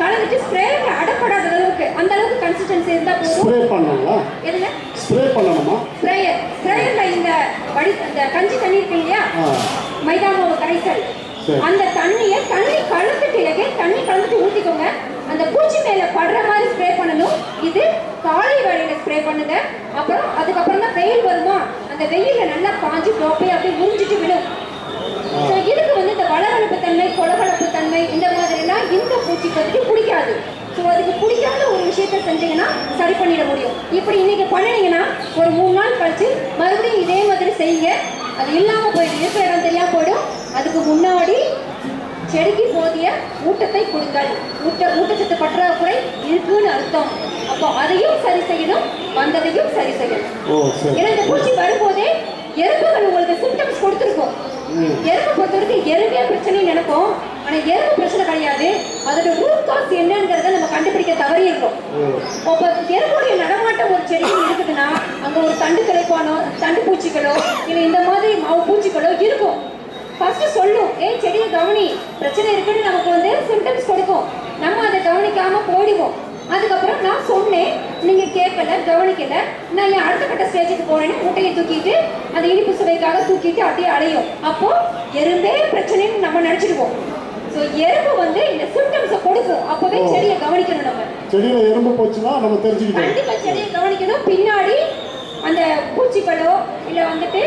கலந்துட்டு ஸ்ப்ரேல அடப்படாத அளவுக்கு அந்த அளவுக்கு கன்சிஸ்டன்சி இருந்தா போதும்.
ஸ்ப்ரே பண்ணணுங்களா
எதுங்க?
ஸ்ப்ரே பண்ணணுமா?
ஸ்ப்ரேயர் ஸ்ப்ரேயர்ல இந்த வடி இந்த கஞ்சி தண்ணி இருக்கு இல்லையா? மைதா மாவு கரைசல். அந்த தண்ணியை தண்ணி கலந்துட்டு தண்ணி கலந்துட்டு ஊத்திக்கோங்க. அந்த பூச்சி மேல படுற மாதிரி ஸ்ப்ரே பண்ணணும். இது காலை வழியில ஸ்ப்ரே பண்ணுங்க. அப்புறம் அதுக்கப்புறம் தான் வெயில் வருமா? அந்த வெயில நல்லா காஞ்சி டோப்பை அப்படியே முடிஞ்சிட்டு விடும். ஸோ இதுக்கு வந்து இந்த வளவளப்பு தன்மை கொலவளப்பு தன்மை இந்த மாதிரிலாம் இந்த பூச்சிக்கு வந்துட்டு பிடிக்காது. ஸோ அதுக்கு பிடிக்காத ஒரு விஷயத்த செஞ்சீங்கன்னா சரி பண்ணிட முடியும். இப்படி இன்னைக்கு பண்ணினீங்கன்னா ஒரு மூணு நாள் கழிச்சு மறுபடியும் இதே மாதிரி செய்யுங்க. அது இல்லாமல் போயிடும் இருக்கிற இடம் தெரியாமல் போயிடும். அதுக்கு முன்னாடி செடிக்கு போதிய ஊட்டத்தை கொடுங்கள் ஊட்ட ஊட்டச்சத்து பற்றாக்குறை இருக்குன்னு அர்த்தம். அப்போ அதையும் சரி செய்யணும் வந்ததையும் சரி செய்யணும். ஏன்னா இந்த பூச்சி வரும்போதே எறும்புகள் உங்களுக்கு சிம்டம்ஸ் கொடுத்துருக்கும். எறும்பு பொறுத்த வரைக்கும் எறும்பே பிரச்சனை நினைப்போம். ஆனா எறும்பு பிரச்சனை கிடையாது. அதோட ரூட் காஸ் என்னங்கிறத நம்ம கண்டுபிடிக்க தவறிடுறோம் அப்ப எறும்புடைய நடமாட்டம் ஒரு செடியில் இருக்குதுன்னா அங்க ஒரு தண்டு கிடைப்பானோ தண்டு பூச்சிகளோ இல்ல இந்த மாதிரி மாவு பூச்சிகளோ இருக்கும். ஃபர்ஸ்ட் சொல்லும். ஏய் செடியை கவனி. பிரச்சனை இருக்குன்னு நமக்கு வந்து சிம்டம்ஸ் கொடுக்கும். நம்ம அதை கவனிக்காம போயிடுவோம். அதுக்கப்புறம் நான் சொன்னேன். நீங்க கேட்கல கவனிக்கல. நான் என் அடுத்த கட்ட ஸ்டேஜுக்கு போறேன்னு முட்டையை தூக்கிட்டு அந்த இனிப்பு சுவைக்காக தூக்கிட்டு அப்படியே அலையும். அப்போ எறும்பே பிரச்சனைன்னு நம்ம நினைச்சிடுவோம். ஸோ எறும்பு வந்து இந்த சிம்டம்ஸை கொடுக்கும். அப்பவே. செடியை கவனிக்கணும் நம்ம.
செடியில் எறும்பு போச்சுன்னா நம்ம தெரிஞ்சுக்கிட்டோம்.
கண்டிப்பா செடியை கவனிக்கணும். பின்னாடி அந்த பூச்சிகளோ இல்ல வந்துட்டு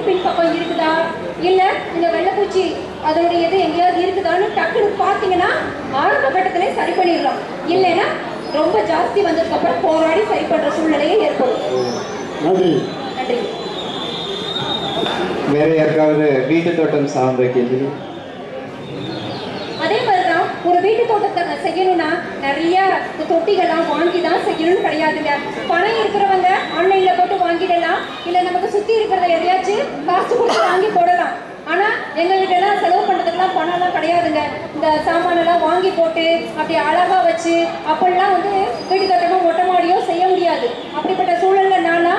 எனக்கு பின்பக்கம் இருக்குதா? இல்ல இந்த வெள்ளைப்பூச்சி அதோடைய இது எங்கேயாவது இருக்குதான்னு டக்குன்னு பார்த்தீங்கன்னா ஆரம்ப கட்டத்திலே சரி பண்ணிடலாம் இல்லைன்னா ரொம்ப ஜாஸ்தி வந்ததுக்கு அப்புறம் போராடி சரி பண்ற சூழ்நிலையே ஏற்படும்.
நன்றி.
நன்றி.
வேற யாருக்காவது வீட்டு தோட்டம் சார்ந்த கேள்வி
ஒரு வீட்டு தோட்டத்தை செய்யணும்னா நிறைய இந்த தொட்டிகள்லாம் வாங்கி தான் செய்யணும்னு கிடையாதுங்க. பணம் இருக்கிறவங்க ஆன்லைன்ல போட்டு வாங்கிடலாம். இல்ல நமக்கு சுத்தி இருக்கிறத எதையாச்சும் காசு கொடுத்து வாங்கி போடலாம். ஆனா எங்க எல்லாம் செலவு பண்றதுக்கெல்லாம் பணம் எல்லாம் கிடையாதுங்க. இந்த சாமானெல்லாம் வாங்கி போட்டு அப்படி அழகா வச்சு அப்படிலாம் வந்து வீட்டு கட்டணம் மொட்டை மாடியோ செய்ய முடியாது. அப்படிப்பட்ட சூழல்ல நானா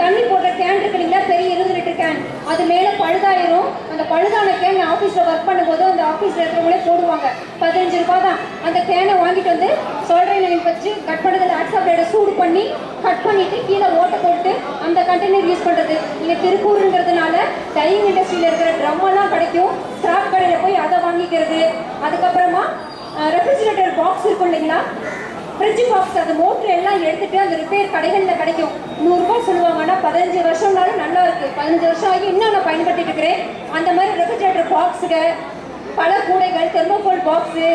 தண்ணி போடுற கேன் இருக்கு இல்லைங்களா? பெரிய இருபது லிட்டர் கேன் அது மேலே பழுதாயிரும். அந்த பழுதான கேன் ஆஃபீஸில் ஒர்க் பண்ணும்போது அந்த ஆஃபீஸில் இருக்கிறவங்களே போடுவாங்க. பதினஞ்சு ரூபா தான் அந்த கேனை வாங்கிட்டு வந்து சொல்கிறேன் லைன் வச்சு கட் பண்ணுறது ஆக்ஸா பிளேடை சூடு பண்ணி கட் பண்ணிவிட்டு கீழே ஓட்டை போட்டு அந்த கண்டெய்னர் யூஸ் பண்ணுறது இங்கே திருப்பூருங்கிறதுனால டையிங் இண்டஸ்ட்ரியில் இருக்கிற ட்ரம்மெல்லாம் கிடைக்கும். ஸ்கிராப் கடையில் போய் அதை வாங்கிக்கிறது. அதுக்கப்புறமா ரெஃப்ரிஜிரேட்டர் பாக்ஸ் இருக்கும் இல்லைங்களா? ஃப்ரிட்ஜ் பாக்ஸ் அந்த மோட்டர் எல்லாம் எடுத்துட்டு அந்த ரிப்பேர் கடைகளில் கிடைக்கும். நூறுரூபா சொல்லுவாங்கன்னா பதினஞ்சு வருஷம்னாலும் நல்லா இருக்கு. பதினஞ்சு வருஷம் ஆகி இன்னும் நான் பயன்படுத்திட்டு இருக்கிறேன். அந்த மாதிரி ரெஃப்ரிஜரேட்டர் பாக்ஸுங்க பல கூடைகள் தெர்மோகோல் பாக்ஸு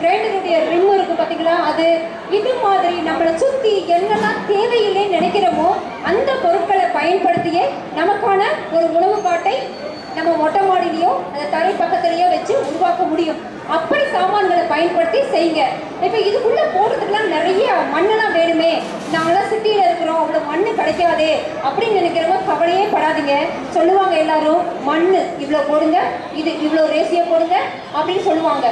கிரைண்டருடைய ரிம் இருக்கும் பார்த்தீங்களா அது இது மாதிரி நம்மளை சுற்றி என்னெல்லாம் தேவையில்லைன்னு நினைக்கிறோமோ அந்த பொருட்களை பயன்படுத்தியே நமக்கான ஒரு உணவு பாட்டை நம்ம மொட்டை மாடிலையோ அந்த தரை பக்கத்துலேயோ வச்சு உருவாக்க முடியும். அப்படி சாமான்களை பயன்படுத்தி செய்யுங்க. இப்போ இதுக்குள்ளே போடுறதுக்குலாம் நிறைய மண்ணெல்லாம் வேணுமே. நாங்களாம் சிட்டியில் இருக்கிறோம் அவ்வளோ மண் கிடைக்காதே அப்படின்னு நினைக்கிறவங்க கவலையே படாதீங்க. சொல்லுவாங்க எல்லாரும் மண் இவ்வளோ போடுங்க இது இவ்வளோ ரேசியோ போடுங்க அப்படின்னு சொல்லுவாங்க.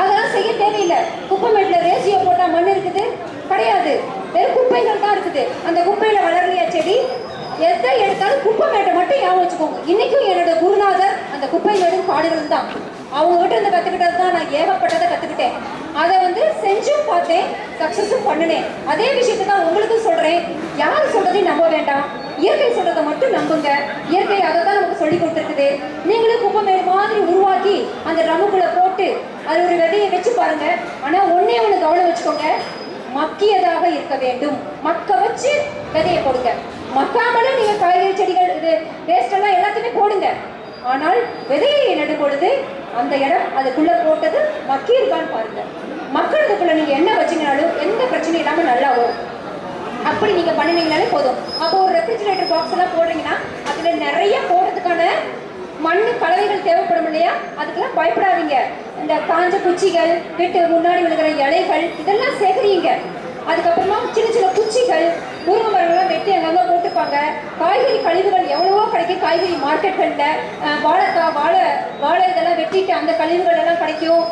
அதெல்லாம் செய்ய தேவையில்லை. குப்பைமேட்டில் ரேசியோ போட்டால் மண் இருக்குது? கிடையாது. வெறும் குப்பைகள் தான் இருக்குது. அந்த குப்பையில் வளரலையா செடி எதை எடுத்தாலும் குப்பை மேட்டை மட்டும் ஞாபகம் வச்சுக்கோங்க. இன்னைக்கும் என்னோட குருநாதர் அந்த குப்பை மேடும் பாடுகள் தான். அவங்க கிட்ட இருந்து கத்துக்கிட்டது தான் நான் ஏகப்பட்டதை கத்துக்கிட்டேன். அதை வந்து செஞ்சும் பார்த்தேன் சக்சஸும் பண்ணினேன். அதே விஷயத்தை தான் உங்களுக்கும் சொல்றேன். யார் சொல்றதையும் நம்ப வேண்டாம். இயற்கை சொல்கிறத மட்டும் நம்புங்க. இயற்கை அதை தான் நமக்கு சொல்லி கொடுத்துருக்குது. நீங்களும் குப்பை மேடு மாதிரி உருவாக்கி அந்த ட்ரம்முக்குள்ளே போட்டு அது ஒரு விதையை வச்சு பாருங்க. ஆனா ஒன்னே ஒண்ணு கவனம் வச்சுக்கோங்க. மக்கியதாக இருக்க வேண்டும். மக்க வச்சு விதையை போடுங்க. மக்காமலும் நீங்கள் காய்கறி செடிகள் இது வேஸ்டெல்லாம் எல்லாத்தையுமே போடுங்க. ஆனால் விதையை நடும் பொழுது அந்த இடம் அதுக்குள்ளே போட்டது மக்கி இருக்கான்னு பாருங்க. மக்களுக்குள்ள நீங்கள் என்ன வச்சிங்கனாலும் எந்த பிரச்சனையும் இல்லாமல் நல்லா வரும் அப்படி நீங்கள் பண்ணினீங்கனாலே போதும். அப்போ ஒரு ரெஃப்ரிஜிரேட்டர் பாக்ஸ் எல்லாம் போடுறீங்கன்னா அதில் நிறைய போடுறதுக்கான மண்ணு கலவைகள் தேவைப்படும் இல்லையா? அதுக்கெல்லாம் பயப்படாதீங்க. இந்த காஞ்ச குச்சிகள் வீட்டு முன்னாடி விழுகிற இலைகள் இதெல்லாம் சேகரியுங்க. அதுக்கப்புறமா சின்ன சின்ன குச்சிகள் முருங்கை மரங்கள்லாம் வெட்டி அங்கங்க போட்டுப்பாங்க. காய்கறி கழிவுகள் எவ்வளவோ கிடைக்கும். காய்கறி மார்க்கெட்களில் வாழைக்காய் வாழை வாழை இதெல்லாம் வெட்டிட்டு அந்த கழிவுகள் எல்லாம் கிடைக்கும்.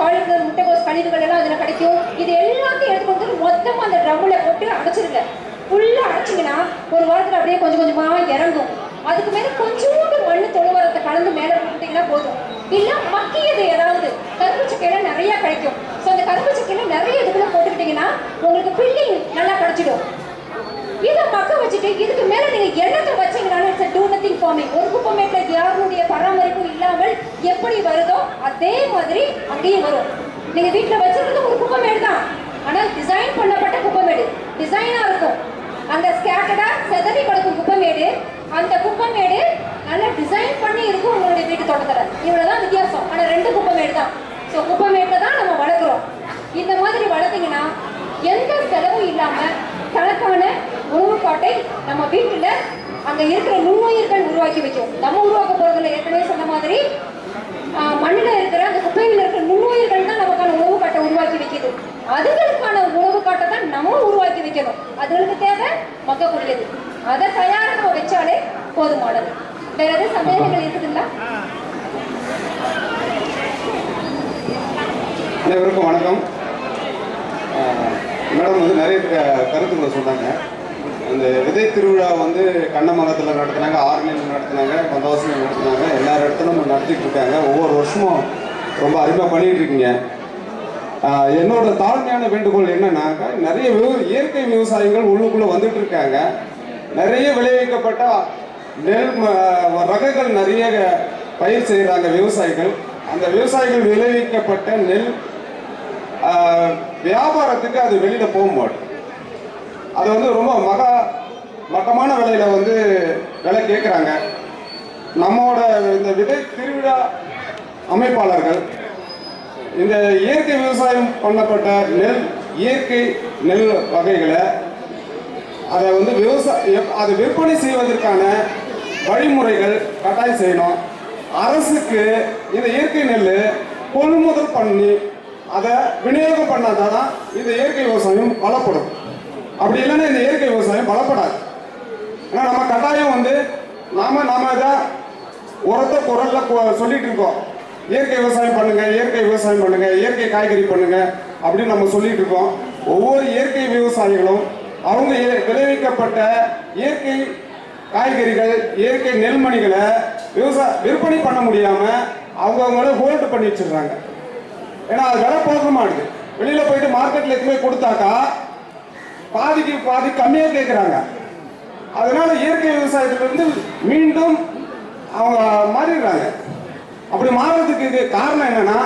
காலிஃப்ளவர் முட்டைகோஸ் கழிவுகள் எல்லாம் அதில் கிடைக்கும். இது எல்லாத்தையும் எடுத்துக்கொண்டு வந்து மொத்தமாக அந்த ட்ரம்மில் போட்டு அடைச்சிருங்க. ஃபுல்லாக அடைச்சிங்கன்னா ஒரு வாரத்தில் அப்படியே கொஞ்சம் கொஞ்சமாக இறங்கும். அதுக்கு மேலே கொஞ்சோண்டு மண்ணு தொழுவரத்தை கலந்து மேலே போட்டிங்கன்னா போதும். இல்லை மக்கியது ஏதாவது. கரும்பு சக்கையில நிறையா கிடைக்கும். ஸோ அந்த கரும்பு சக்கையில நிறைய இதுக்குள்ள போட்டுக்கிட்டீங்கன்னா உங்களுக்கு ஃபில்லிங் நல்லா கிடைச்சிடும். இதை பக்க வச்சுட்டு இதுக்கு மேல நீங்க எண்ணத்தை வச்சீங்கனாலும் இட்ஸ் டூ நத்திங் ஃபார்மிங் ஒரு குப்பமேட்ல யாருடைய பராமரிப்பும் இல்லாமல் எப்படி வருதோ அதே மாதிரி அங்கேயும் வரும். நீங்க வீட்டில் வச்சிருக்கிறது ஒரு குப்பமேடு தான். ஆனால் டிசைன் பண்ணப்பட்ட குப்பமேடு டிசைனா இருக்கும். அந்த ஸ்கேட்டடா செதறி கிடக்கும் குப்பமேடு அந்த குப்பமேடு நல்லா டிசைன் பண்ணி இருக்கும் உங்களுடைய வீட்டு தொடங்குறேன் இவ்வளோ தான் வித்தியாசம். ஆனால் ரெண்டு குப்பமேடு தான். ஸோ குப்பை தான் நம்ம வளர்க்குறோம் இந்த பார்த்தீங்கன்னா எந்த செலவும் இல்லாம தனக்கான உணவுக்காட்டை நம்ம வீட்டுல அங்க இருக்கிற நுண்ணுயிர்கள் உருவாக்கி வைக்கும். நம்ம உருவாக்க போறதுல ஏற்கனவே சொன்ன மாதிரி மண்ணில் மண்ணுல இருக்கிற அந்த குப்பையில் இருக்கிற நுண்ணுயிர்கள் தான் நமக்கான உணவு காட்டை உருவாக்கி வைக்குது. அதுகளுக்கான உணவு காட்டை தான் நம்ம உருவாக்கி வைக்கணும். அதுகளுக்கு தேவை மக்கக்கூடியது அதை தயாராக நம்ம வச்சாலே போதுமானது. வேற எதுவும் சந்தேகங்கள் இருக்குதுங்களா?
அனைவருக்கும் வணக்கம். மேடம் வந்து நிறைய கருத்துக்களை சொன்னாங்க. அந்த விதை திருவிழா வந்து கண்ணமரத்தில் நடத்துனாங்க ஆர்மியில் நடத்தினாங்க பந்தவாசியில் நடத்தினாங்க எல்லா இடத்துலும் நடத்திட்டு இருக்காங்க. ஒவ்வொரு வருஷமும் ரொம்ப அருமையாக பண்ணிட்டு இருக்கீங்க. என்னோட தாழ்மையான வேண்டுகோள் என்னன்னாக்கா நிறைய விவ- இயற்கை விவசாயிகள் உள்ளுக்குள்ளே வந்துட்டு இருக்காங்க. நிறைய விளைவிக்கப்பட்ட நெல் ரகங்கள் நிறைய பயிர் செய்கிறாங்க விவசாயிகள். அந்த விவசாயிகள் விளைவிக்கப்பட்ட நெல் வியாபாரத்துக்கு அது வெளியில் போக மாட்டேன் அது வந்து ரொம்ப மகா மட்டமான விலையில் வந்து விலை கேட்குறாங்க. நம்மோட இந்த விதை திருவிழா அமைப்பாளர்கள் இந்த இயற்கை விவசாயம் பண்ணப்பட்ட நெல் இயற்கை நெல் வகைகளை அதை வந்து விவசாய அதை விற்பனை செய்வதற்கான வழிமுறைகள் கட்டாயம் செய்யணும். அரசுக்கு இந்த இயற்கை நெல் கொள்முதல் பண்ணி அதை விநியோகம் பண்ணாதான் இந்த இயற்கை விவசாயம் பலப்படும் அப்படி இல்லைன்னா இந்த இயற்கை விவசாயம் பலப்படாது ஏன்னா நம்ம கட்டாயம் வந்து நாம நாம இதை உரத்த குரல்ல சொல்லிட்டு இருக்கோம். இயற்கை விவசாயம் பண்ணுங்க இயற்கை விவசாயம் பண்ணுங்க இயற்கை காய்கறி பண்ணுங்க அப்படின்னு நம்ம சொல்லிட்டு இருக்கோம். ஒவ்வொரு இயற்கை விவசாயிகளும் அவங்க இய- விளைவிக்கப்பட்ட இயற்கை காய்கறிகள் இயற்கை நெல்மணிகளை விவசாய விற்பனை பண்ண முடியாம அவங்கவுங்கள ஹோல்டு பண்ணி வச்சிடுறாங்க. ஏன்னா அது விலை போக மாட்டுது. வெளியில போயிட்டு மார்க்கெட்ல எடுத்து போய் கொடுத்தாக்கா பாதிக்கு பாதி கம்மியா கேட்குறாங்க அதனால இயற்கை விவசாயத்திலிருந்து மீண்டும் அவங்க மாறிடுறாங்க. அப்படி மாறுறதுக்கு இது காரணம் என்னன்னா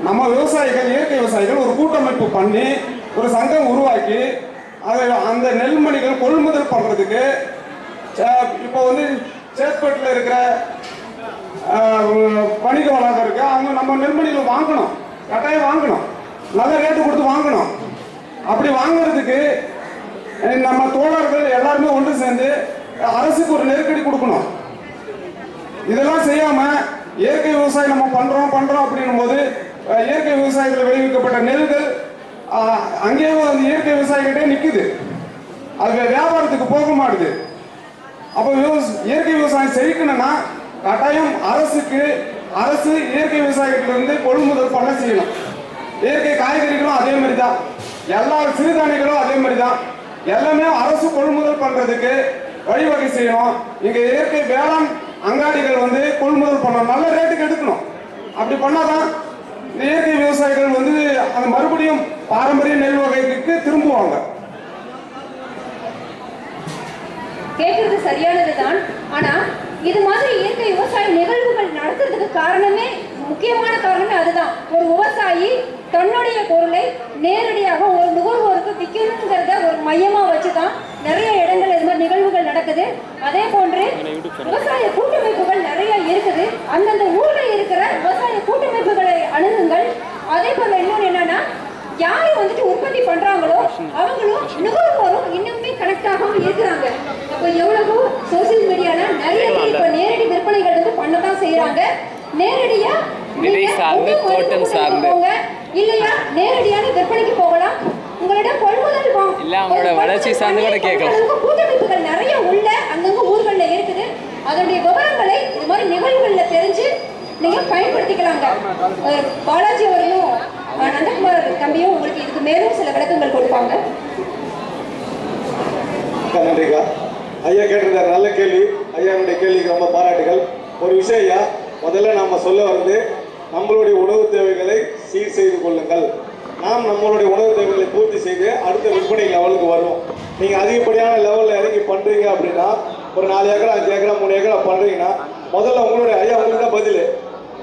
நம்ம விவசாயிகள் இயற்கை விவசாயிகள் ஒரு கூட்டமைப்பு பண்ணி ஒரு சங்கம் உருவாக்கி அதை அந்த நெல்மணிகள் கொள்முதல் பண்றதுக்கு சே- இப்போ வந்து சேத்பேட்டில் இருக்கிற பணிக வணிக வளாகம் இருக்கு அவங்க நம்ம நெல்மணிகள் வாங்கணும். கட்டாயம் வாங்கணும். நல்ல ரேட்டு கொடுத்து வாங்கணும். அப்படி வாங்குறதுக்கு நம்ம தோழர்கள் எல்லாருமே ஒன்று சேர்ந்து அரசுக்கு ஒரு நெருக்கடி கொடுக்கணும். இதெல்லாம் செய்யாம இயற்கை விவசாயம் நம்ம பண்றோம் பண்றோம் அப்படின்னும் போது இயற்கை விவசாயத்தில் விளைவிக்கப்பட்ட நெல்கள் அஹ், அங்கேயே அந்த இயற்கை விவசாயிகிட்டே நிற்குது அது வியாபாரத்துக்கு போக மாட்டுது. அப்போ இயற்கை விவசாயம் செழிக்கணும்னா கட்டாயம் அரசுக்கு அரசு இயற்கை விவசாயத்திலிருந்து கொள்முதல் பண்ண செய்யணும் இயற்கை காய்கறிகளும் அதே மாதிரி தான் எல்லா சிறுதானியங்களும் அதே மாதிரி தான் எல்லாமே அரசு கொள்முதல் பண்றதுக்கு வழிவகை செய்யணும். இங்க இயற்கை வேளாண் அங்காடிகள் வந்து கொள்முதல் பண்ணணும். நல்ல ரேட்டுக்கு எடுக்கணும். அப்படி பண்ணாதான் இயற்கை விவசாயிகள் வந்து அந்த மறுபடியும் பாரம்பரிய நெல் வகைக்கு திரும்புவாங்க.
கேட்கறது சரியானதுதான். ஆனா இது மாதிரி இயற்கை விவசாய நிகழ்வுகள் நடத்துறதுக்கு காரணமே முக்கியமான காரணமே அதுதான். ஒரு விவசாயி தன்னுடைய பொருளை நேரடியாக ஒரு நுகர்வோருக்கு விற்கணுங்கிறத ஒரு மையமா வச்சுதான் நிறைய இடங்கள் இது மாதிரி நிகழ்வுகள் நடக்குது. அதே போன்று விவசாய கூட்டமைப்புகள் நிறைய இருக்குது அந்தந்த ஊர்ல இருக்கிற விவசாய கூட்டமைப்புகளை அணுகுங்கள் அதே போல இன்னொன்று என்னன்னா யார் வந்துட்டு உற்பத்தி பண்றாங்களோ அவங்களும் நுகர்வோரும் இன்னுமே கனெக்ட் ஆகாம இருக்கிறாங்க அப்ப எவ்வளவோ சோசியல் மீடியால நிறைய பேர் இப்ப நேரடி விற்பனைகள் வந்து பண்ணதான் செய்யறாங்க நேரடியா
விதை
நீங்க
சார்ந்து,
உங்க மருந்து
தோட்டம்
கூட்டத்துக்கு
சார்ந்து.
போங்க இல்லையா நேரடியான விற்பனைக்கு போகலாம் உங்களிடம் கொள்முதல் வாங்க
இல்ல, அவங்களோட வளர்ச்சி சார்ந்து கூட கேட்கலாம்.
கூட்டமைப்புகள் நிறைய உள்ள அங்கங்க ஊர்கள்ல இருக்குது. அதனுடைய விவரங்களை இது மாதிரி நிகழ்வுகள்ல தெரிஞ்சு நீங்க பயன்படுத்திக்கலாங்க. பாலாஜி அவர்களும் அஹ் நந்தகுமார் தம்பியும் உங்களுக்கு இதுக்கு மேலும் சில விளக்கங்கள் கொடுப்பாங்க.
நன்றிக்கா ஐயா கேட்டிருந்தார் நல்ல கேள்வி. ஐயாவுடைய கேள்விக்கு ரொம்ப பாராட்டுகள். ஒரு விஷயம் ஐயா முதல்ல நாம சொல்ல வந்து நம்மளுடைய உணவு தேவைகளை சீர் செய்து கொள்ளுங்கள். நாம் நம்மளுடைய உணவு தேவைகளை பூர்த்தி செய்து அடுத்த விற்பனை லெவலுக்கு வருவோம். நீங்கள் அதிகப்படியான லெவலில் இறங்கி பண்ணுறீங்க அப்படின்னா ஒரு நாலு ஏக்கரா அஞ்சு ஏக்கரா மூணு ஏக்கரா பண்ணுறீங்கன்னா முதல்ல உங்களுடைய ஐயா உங்களுக்கு தான் பதில்.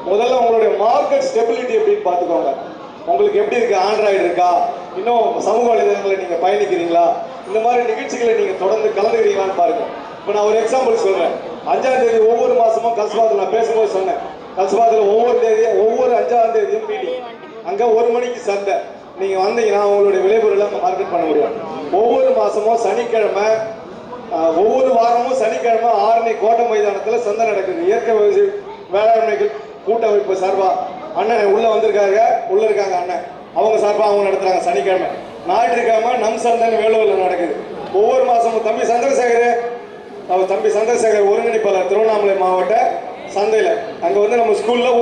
முதல்ல உங்களுடைய மார்க்கெட் ஸ்டெபிலிட்டி எப்படின்னு பார்த்துக்கோங்க. உங்களுக்கு எப்படி இருக்குது ஆண்ட்ராய்டு இருக்கா? இன்னும் சமூக வலைதளங்களில் நீங்கள் பயணிக்கிறீங்களா? இந்த மாதிரி நிகழ்ச்சிகளை நீங்கள் தொடர்ந்து கலந்துக்கிறீங்களான்னு பாருங்கள் இப்போ நான் ஒரு எக்ஸாம்பிள் சொல்கிறேன் அஞ்சாம் தேதி ஒவ்வொரு மாதமும் கஸ்பாத்தில் நான் பேசும்போது சொன்னேன். கஸ்பாத்தில் ஒவ்வொரு தேதியும் ஒவ்வொரு அஞ்சாம் தேதியும் மீட்டிங் அங்கே ஒரு மணிக்கு சந்தை நீங்கள் வந்தீங்கன்னா உங்களுடைய விளைபொருளை மார்க்கெட் பண்ண முடியும். ஒவ்வொரு மாதமும் சனிக்கிழமை ஒவ்வொரு வாரமும் சனிக்கிழமை ஆரணி கோட்டை மைதானத்தில் சந்தை நடக்குது. இயற்கை விவசாய வேளாண்மைகள் கூட்டமைப்பு சார்பா அண்ணன் உள்ளே வந்திருக்காங்க. உள்ளே இருக்காங்க அண்ணன். அவங்க சார்பாக அவங்க நடத்துகிறாங்க சனிக்கிழமை. ஞாயிற்றுக்கிழமை நம் சந்தைன்னு வேலூரில் நடக்குது. ஒவ்வொரு மாதமும் தம்பி சந்திரசேகர் அவர் தம்பி சந்திரசேகர் ஒருங்கிணைப்பாளர் திருவண்ணாமலை மாவட்ட சந்தையில். அங்கே வந்து நம்ம ஸ்கூலில்